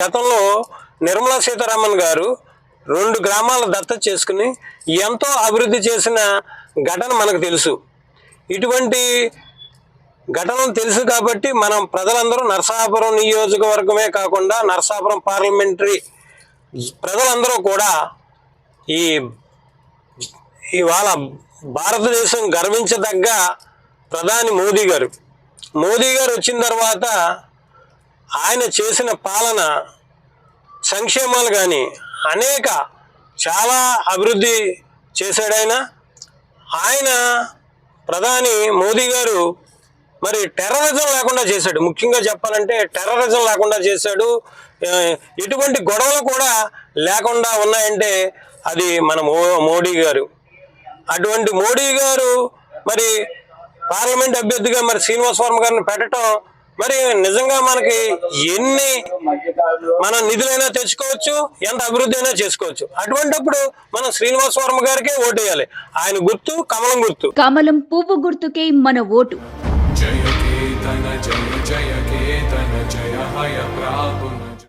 గతంలో నిర్మలా సీతారామన్ గారు రెండు గ్రామాల దత్తత చేసుకుని ఎంతో అభివృద్ధి చేసిన ఘటన మనకు తెలుసు. ఇటువంటి ఘటనలు తెలుసు కాబట్టి మనం ప్రజలందరూ నరసాపురం నియోజకవర్గమే కాకుండా నరసాపురం పార్లమెంటరీ ప్రజలందరూ కూడా ఈ ఇవాళ భారతదేశం గర్వించదగ్గ ప్రధాని మోదీ గారు. మోదీ గారు వచ్చిన తర్వాత ఆయన చేసిన పాలన సంక్షేమాలు కానీ అనేక చాలా అభివృద్ధి చేశాడు ఆయన. ఆయన ప్రధాని మోదీ గారు మరి టెర్రరిజం లేకుండా చేశాడు. ముఖ్యంగా చెప్పాలంటే టెర్రరిజం లేకుండా చేశాడు. ఎటువంటి గొడవలు కూడా లేకుండా ఉన్నాయంటే అది మన మోడీ గారు. అటువంటి మోడీ గారు మరి పార్లమెంట్ అభ్యర్థిగా మరి శ్రీనివాస్ వర్మ గారిని పెట్టడం మరి నిజంగా మనకి ఎన్ని మన నిధులైనా తెచ్చుకోవచ్చు ఎంత అభివృద్ధి అయినా చేసుకోవచ్చు. అటువంటిప్పుడు మనం శ్రీనివాస్ వర్మ గారికే వేయాలి ఆయన గుర్తు కమలం గుర్తు. కమలం పువ్వు గుర్తుకే మన ఓటు.